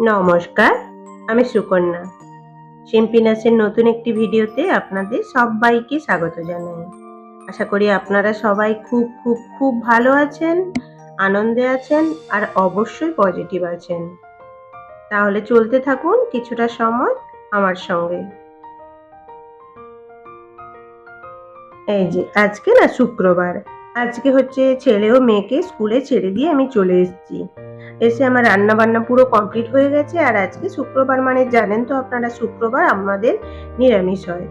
নমস্কার, আমি সুকন্যা। শিম্পিনাসের নতুন একটি ভিডিওতে আপনাদের সবাইকে স্বাগত জানাই। আশা করি আপনারা সবাই খুব খুব খুব ভালো আছেন, আনন্দে আছেন, আর অবশ্যই পজিটিভ আছেন। তাহলে চলতে থাকুন কিছুটা সময় আমার সঙ্গে। এই যে, আজকে না শুক্রবার। আজকে হচ্ছে ছেলে ও মেয়েকে স্কুলে ছেড়ে দিয়ে আমি চলে এসেছি। এসে আমার রান্না বান্না পুরো কমপ্লিট হয়ে গেছে আর আজকে শুক্রবার মানে জানেন তো আপনারা, শুক্রবার আমাদের নিরামিষ হয়।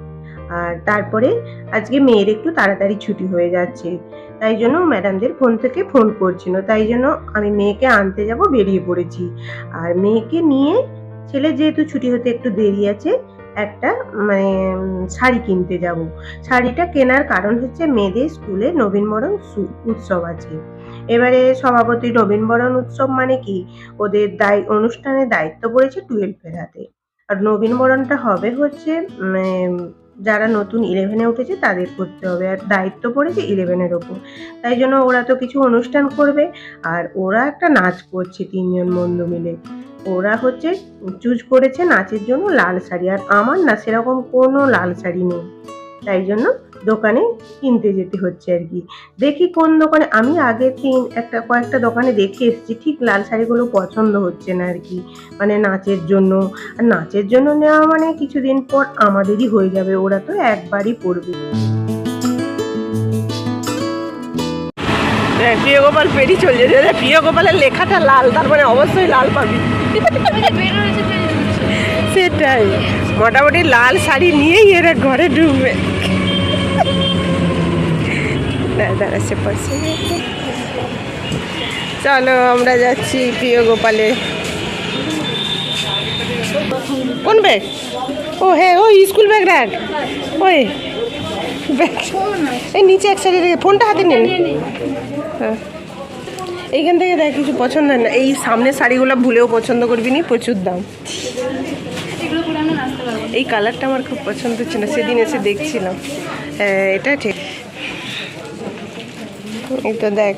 আর তারপরে আজকে মেয়ের একটু তাড়াতাড়ি ছুটি হয়ে যাচ্ছে। তাই জন্য ম্যাডামদের ফোন থেকে ফোন করছিল। তাই জন্য আমি মেয়েকে আনতে যাব, বেরিয়ে পড়েছি। আর মেয়েকে নিয়ে ছেলে যেহেতু ছুটি হতে একটু দেরি আছে, একটা মানে শাড়ি কিনতে যাব। শাড়িটা কেনার কারণ হচ্ছে মেয়েদের স্কুলে নবীনবরণ উৎসব আছে। এবারে সভাপতি নবীনবরণ উৎসব মানে কি? ওদের দায় অনুষ্ঠানের দায়িত্ব পড়েছে টুয়েলভের হাতে আর নবীনবরণটা হবে হচ্ছে যারা নতুন ইলেভেনে উঠেছে তাদের করতে হবে। আর দায়িত্ব পড়েছে ইলেভেনের ওপর। তাই জন্য ওরা তো কিছু অনুষ্ঠান করবে। আর ওরা একটা নাচ করছে তিনজন বন্ধু মিলে। ওরা হচ্ছে চুজ করেছে নাচের জন্য লাল শাড়ি। আর আমার না সেরকম কোনো লাল শাড়ি নেই। তাই জন্য দোকানে কিনতে যেতে হচ্ছে আর কি। দেখি কোন দোকানে আমি আগে তিন একটা কয়েকটা দোকানে দেখে এসেছি ঠিক লাল শাড়িগুলো পছন্দ হচ্ছে না আর কি। মানে নাচের জন্য আর নাচের জন্য নেওয়া মানে কিছুদিন পর আমাদেরই হয়ে যাবে ওরা তো একবারই পরবে। প্রিয় গোপাল পেরি চলে যাবে প্রিয় গোপালের লেখাটা লাল তার মানে অবশ্যই লাল পাবি। সেটাই মোটামুটি লাল শাড়ি নিয়েই এরা ঘরে ঢুকবে। দাঁড়া দাঁড়া, সে পাশে চলো, আমরা যাচ্ছি প্রিয় গোপালে। কোন ব্যাগ? ও হ্যাঁ ওই স্কুল ব্যাগ রাখ ওই এই নিচে এক সাইডে ফোনটা হাতে নিন হ্যাঁ। এইখান থেকে দেখ, কিছু পছন্দ হয় না। এই সামনের শাড়িগুলো ভুলেও পছন্দ করবি নি, প্রচুর দাম। এই কালারটা আমার খুব পছন্দ হচ্ছে না, সেদিন এসে দেখছিলাম। হ্যাঁ এটা ঠিক। তো দেখ।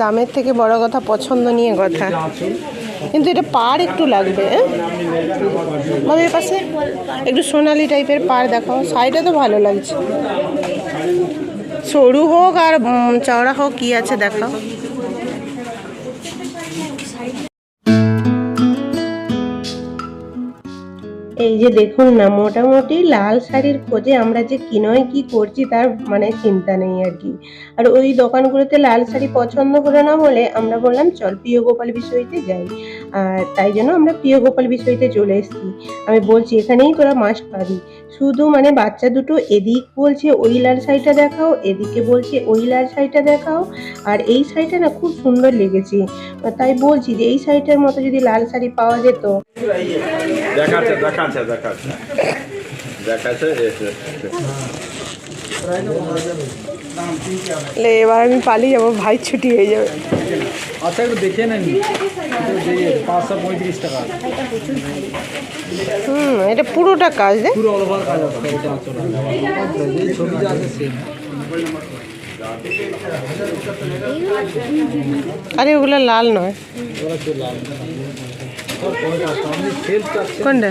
দামের থেকে বড় কথা পছন্দ নিয়ে কথা। কিন্তু এটা পার একটু লাগবে হ্যাঁ? ভাবে পাশে একটু সোনালি টাইপের পার দেখাও শাড়িটা তো ভালো লাগছে। সরু হোক আর চওড়া হোক, কি আছে দেখাও এই যে দেখুন না, মোটামুটি লাল শাড়ির খোঁজে আমরা যে কিনয়, কি করছি তার মানে চিন্তা নেই আর কি। আর ওই দোকানগুলোতে লাল শাড়ি পছন্দ হলো না বলে আমরা বললাম, চল প্রিয় গোপাল বিষয়তে যাই। আর তাই জন্য আমরা প্রিয় গোপাল বিষয়তে চলে এসেছি। আমি বলছি এখানেই তোরা মাস্ট পাবি। শুধু মানে বাচ্চা দুটো এদিক বলছে ওই লাল শাড়িটা দেখাও এদিকে বলছে ওই লাল শাড়িটা দেখাও। আর এই শাড়িটা না খুব সুন্দর লেগেছে। তাই বলছি যে এই শাড়িটার মতো যদি লাল শাড়ি পাওয়া যেত। দেখাচ্ছে দেখাচ্ছে দেখাচ্ছে। দেখাচ্ছে এবার আমি পালিয়ে যাব ভাই ছুটি হয়ে যাবে। আচ্ছা একটু দেখে নেন। পাঁচশো পঁয়ত্রিশ টাকা। হুম এটা পুরোটা কাজ রে। পুরো অল ওভার কাজ আছে সেম আরে ওগুলো লাল নয়। কোনটা?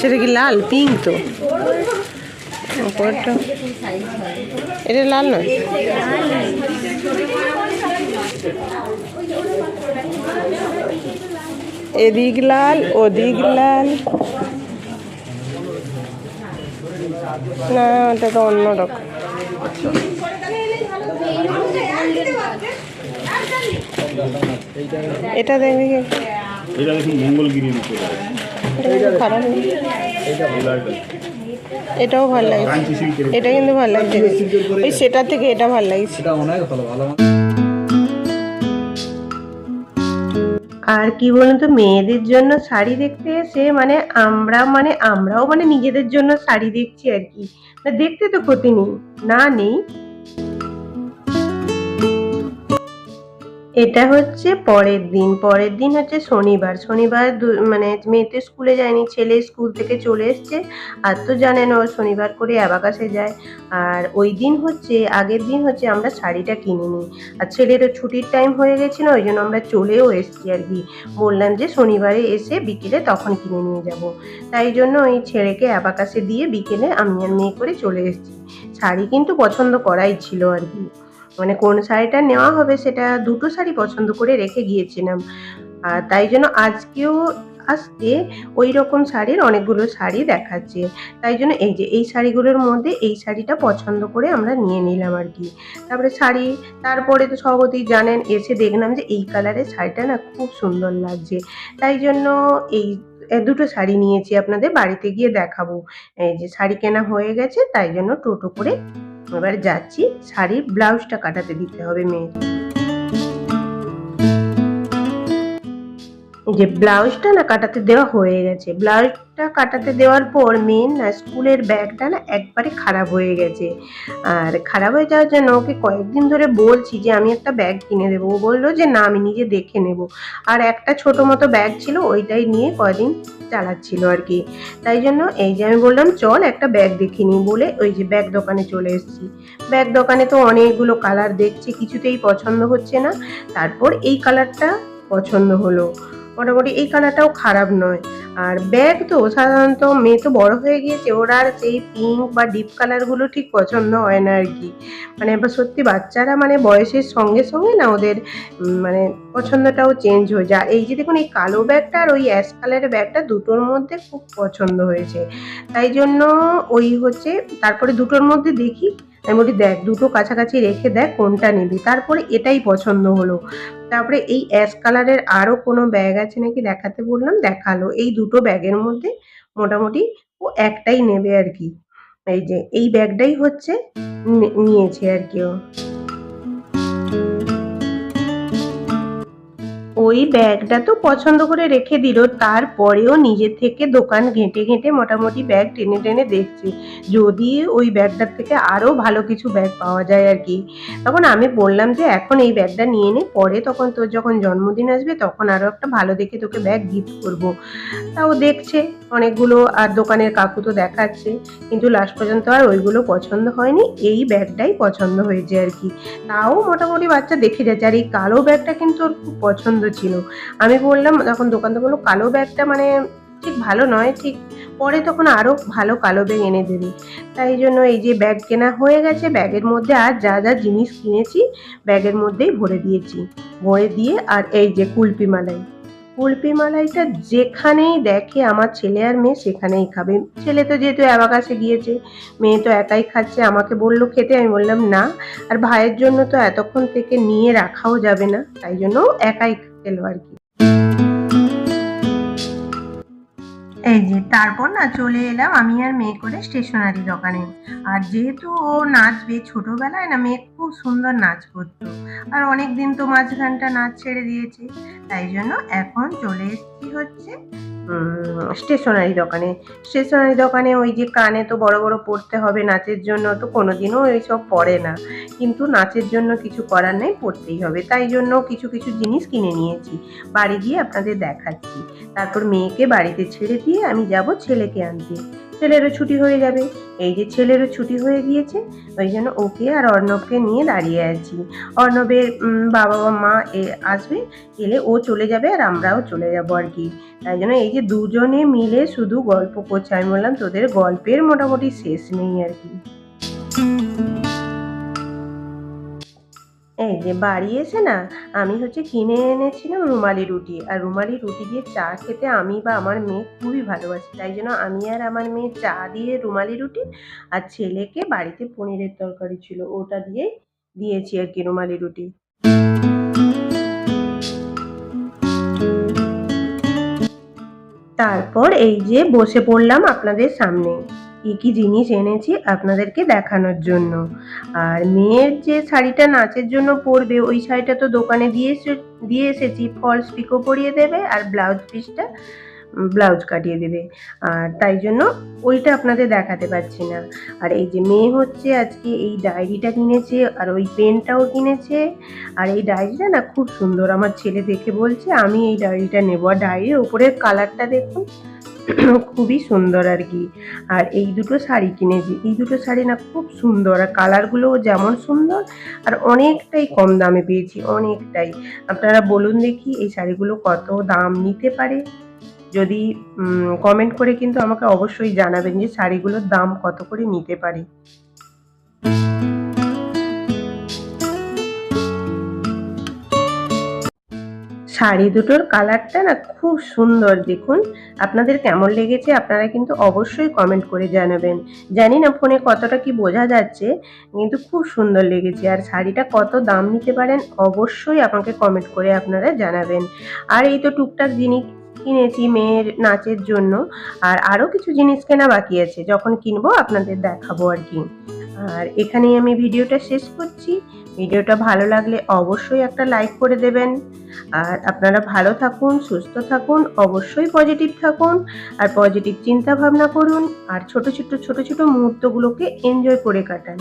সেটা কি লাল? পিঙ্ক তো। এটা লাল নয়। এদিক লাল ওদিক লাল। না ওটা তো অন্য রকম। এটা দেখবি? এটা দেখুন মঙ্গলগিরির খারাপ এটাও ভালো লাগছে। এটা কিন্তু ভালো লাগছে। ওই সেটার থেকে এটা ভালো লাগছে। আর কি বলুন তো মেয়েদের জন্য শাড়ি দেখতে এসে মানে আমরা মানে আমরাও মানে নিজেদের জন্য শাড়ি দেখছি আর কি। দেখতে তো ক্ষতি নেই। না, নেই। এটা হচ্ছে পরের দিন। পরের দিন হচ্ছে শনিবার। শনিবার মানে মেয়ে তো স্কুলে যায়নি, ছেলে স্কুল থেকে চলে এসছে। আর তো জানেন ও শনিবার করে অ্যাবাকাসে যায়। আর ওই দিন হচ্ছে, আগের দিন হচ্ছে আমরা শাড়িটা কিনে নিই আর ছেলেরও ছুটির টাইম হয়ে গেছিল, ওই জন্য আমরা চলেও এসছি আর কি। বললাম যে শনিবারে এসে বিকেলে তখন কিনে নিয়ে যাব। তাই জন্য ওই ছেলেকে অ্যাবাকাসে দিয়ে বিকেলে আমি আর মেয়ে করে চলে এসেছি। শাড়ি কিন্তু পছন্দ করাই ছিল আর কি। মানে কোন শাড়িটা নেওয়া হবে সেটা দুটো শাড়ি পছন্দ করে রেখে গিয়েছিলাম। আর তাই জন্য আজকেও আসতে ওই রকম শাড়ির অনেকগুলো শাড়ি দেখাচ্ছে। তাই জন্য এই যে, এই শাড়িগুলোর মধ্যে এই শাড়িটা পছন্দ করে আমরা নিয়ে নিলাম আর কি। তারপরে শাড়ি, তারপরে তো সভাপতি জানেন, এসে দেখলাম যে এই কালারের শাড়িটা না খুব সুন্দর লাগছে। তাই জন্য এই দুটো শাড়ি নিয়েছি আপনাদের বাড়িতে গিয়ে দেখাবো। এই যে শাড়ি কেনা হয়ে গেছে, তাই জন্য টোটো করে এবার যাচ্ছি শাড়ির ব্লাউজটা কাটাতে দিতে হবে মেয়ের যে ব্লাউজটা না কাটাতে দেওয়া হয়ে গেছে। ব্লাউজটা কাটাতে দেওয়ার পর মেন না স্কুলের ব্যাগটা না একবারে খারাপ হয়ে গেছে। আর খারাপ হয়ে যাওয়ার জন্য ওকে কয়েকদিন ধরে বলছি যে, আমি একটা ব্যাগ কিনে দেবো। ও বলল যে, না, আমি নিজে দেখে নেব। আর একটা ছোট মতো ব্যাগ ছিল, ওইটাই নিয়ে কয়দিন চালাচ্ছিল আর কি। তাই জন্য এই যে আমি বললাম, চল একটা ব্যাগ দেখে নিই। বলে ওই যে ব্যাগ দোকানে চলে এসেছি। ব্যাগ দোকানে তো অনেকগুলো কালার দেখছি, কিছুতেই পছন্দ হচ্ছে না। তারপর এই কালারটা পছন্দ হলো। মোটামুটি এই কালারটাও খারাপ নয়। আর ব্যাগ তো সাধারণত মেয়ে তো বড় হয়ে গিয়েছে, ওর আর সেই পিঙ্ক বা ডিপ কালারগুলো ঠিক পছন্দ হয় না আর কি। মানে সত্যি বাচ্চারা মানে বয়সের সঙ্গে সঙ্গে না ওদের মানে পছন্দটাও চেঞ্জ হয়ে যায়। এই যে দেখুন, এই কালো ব্যাগটা আর ওই অ্যাশ কালারের ব্যাগটা দুটোর মধ্যে খুব পছন্দ হয়েছে। তাই জন্য ওই হচ্ছে, তারপরে দুটোর মধ্যে দেখি আমি বলি, দেখ, দুটো কাছাকাছি রেখে দেখ কোনটা নিবি। তারপরে এটাই পছন্দ হলো। তারপরে এই অ্যাশ কালারের আরও কোনো ব্যাগ আছে নাকি দেখাতে বললাম? দেখাল। এই দুটো ব্যাগের মধ্যে মোটামুটি ও একটাই নেবে আর কি। এই যে, এই ব্যাগটাই হচ্ছে নিয়েছে আর কি ও। ওই ব্যাগটা তো পছন্দ করে রেখে দিল, তারপরেও নিজে থেকে দোকান ঘেঁটে ঘেঁটে মোটামুটি ব্যাগ টেনে টেনে দেখছি। যদি ওই ব্যাগটার থেকে আরও ভালো কিছু ব্যাগ পাওয়া যায় আর কি। তখন আমি বললাম যে, এখন এই ব্যাগটা নিয়ে নে, পরে তখন তোর যখন জন্মদিন আসবে, তখন আরও একটা ভালো দেখে তোকে ব্যাগ গিফট করব। তাও দেখছে অনেকগুলো আর দোকানের কাকু তো দেখাচ্ছে, কিন্তু লাস্ট পর্যন্ত আর ওইগুলো পছন্দ হয়নি, এই ব্যাগটাই পছন্দ হয়েছে আর কি। তাও মোটামুটি বাচ্চা দেখে যাচ্ছে, আর এই কালো ব্যাগটা কিন্তু ওর খুব পছন্দ ছিল। আমি বললাম, তখন দোকানদার বলল, কালো ব্যাগটা মানে ঠিক ভালো নয়, ঠিক পরে তখন আরও ভালো কালো ব্যাগ এনে দেবে। তাই জন্য এই যে ব্যাগ কেনা হয়ে গেছে, ব্যাগের মধ্যে আর যা যা জিনিস কিনেছি, ব্যাগের মধ্যেই ভরে দিয়েছি। ভরে দিয়ে আর এই যে কুলপি মালাই। কুলপি মালাইটা যেখানেই দেখে আমার ছেলে আর মেয়ে সেখানেই খাবে। ছেলে তো যেহেতু অ্যাবাকাশে গিয়েছে, মেয়ে তো একাই খাচ্ছে, আমাকে বলল খেতে, আমি বললাম, না, আর ভাইয়ের জন্য তো এতক্ষণ থেকে নিয়ে রাখাও যাবে না, তাই জন্য একাই খেলো আর কি। এই যে, তারপর না চলে এলাম আমি আর মেয়ে করে স্টেশনারি দোকানে। আর যেহেতু ও নাচবে, ছোটবেলায় না মেয়ে খুব সুন্দর নাচ করতো। আর অনেক দিন তো মাঝখানটা নাচ ছেড়ে দিয়েছে। তাই জন্য এখন চলে এসেছি হচ্ছে স্টেশনারি দোকানে। স্টেশনারি দোকানে ওই যে কানে তো বড় বড় পড়তে হবে নাচের জন্য, তো কোনোদিনও ওইসব পড়ে না। কিন্তু নাচের জন্য কিছু করার নেই, পড়তেই হবে। তাই জন্য কিছু কিছু জিনিস কিনে নিয়েছি। বাড়ি গিয়ে আপনাদের দেখাচ্ছি। তারপর মেয়েকে বাড়িতে ছেড়ে দিয়ে আমি যাব ছেলেকে আনতে। ছেলেরও ছুটি হয়ে যাবে। এই যে ছেলেরও ছুটি হয়ে গিয়েছে, ওই জন্য ওকে আর অর্ণবকে নিয়ে দাঁড়িয়ে আছি। অর্ণবের বাবা বা মা এ- আসবে এলে ও চলে যাবে আর আমরাও চলে যাব আর কি। তাই জন্য এই যে দুজনে মিলে শুধু গল্প করছে, আমি বললাম তোদের গল্পের মোটামুটি শেষ নেই আর কি। এই যে বাড়ি এসে না, আমি হচ্ছে কিনে এনেছিলাম রুমালি রুটি। আর রুমালি রুটি দিয়ে চা খেতে আমি বা আমার মেয়ে খুবই ভালোবাসি। তাই জন্য আমি আর আমার মেয়ে চা দিয়ে রুমালি রুটি আর ছেলেকে বাড়িতে পনিরের তরকারি ছিল, ওটা দিয়ে দিয়েছি আর কি রুমালি রুটি। তারপর এই যে বসে পড়লাম আপনাদের সামনে। কি কি জিনিস এনেছি আপনাদেরকে দেখানোর জন্য। আর মেয়ের যে শাড়িটা নাচের জন্য পরবে, ওই শাড়িটা তো দোকানে দিয়ে এসে, দিয়ে এসেছি। ফলস পিকো পরিয়ে দেবে আর ব্লাউজ পিসটা ব্লাউজ কাটিয়ে দেবে। আর তাই জন্য ওইটা আপনাদের দেখাতে পারছি না। আর এই যে মেয়ে হচ্ছে আজকে এই ডায়েরিটা কিনেছে, আর ওই পেনটাও কিনেছে। আর এই ডায়েরিটা না খুব সুন্দর। আমার ছেলে দেখে বলছে, আমি এই ডায়েরিটা নেব। আর ডায়েরির ওপরের কালারটা দেখুন। খুবই সুন্দর আর কি। আর এই দুটো শাড়ি কিনেছি। এই দুটো শাড়ি না খুব সুন্দর। আর কালারগুলোও যেমন সুন্দর, আর অনেকটাই কম দামে পেয়েছি, অনেকটাই। আপনারা বলুন দেখি এই শাড়িগুলো কত দাম নিতে পারে? যদি কমেন্ট করে কিন্তু আমাকে অবশ্যই জানাবেন যে শাড়িগুলোর দাম কত করে নিতে পারে। শাড়ি দুটোর কালারটা না খুব সুন্দর দেখুন। আপনাদের কেমন লেগেছে আপনারা কিন্তু অবশ্যই কমেন্ট করে জানাবেন। জানি না ফোনে কতটা কি বোঝা যাচ্ছে, কিন্তু খুব সুন্দর লেগেছে। আর শাড়িটা কত দাম নিতে পারেন অবশ্যই আমাকে কমেন্ট করে আপনারা জানাবেন। আর এই তো টুকটাক জিনিস কিনেছি মেয়ের নাচের জন্য। আর আরও কিছু জিনিস কেনা বাকি আছে, যখন কিনবো আপনাদের দেখাবো আর কি। আর এখানেই আমি ভিডিওটা শেষ করছি। ভিডিওটা ভালো লাগলে অবশ্যই একটা লাইক করে দেবেন। আর আপনারা ভালো থাকুন, সুস্থ থাকুন, অবশ্যই পজিটিভ থাকুন। আর পজিটিভ চিন্তা ভাবনা করুন। আর ছোট ছোট ছোট ছোট মুহূর্তগুলোকে এনজয় করে কাটান।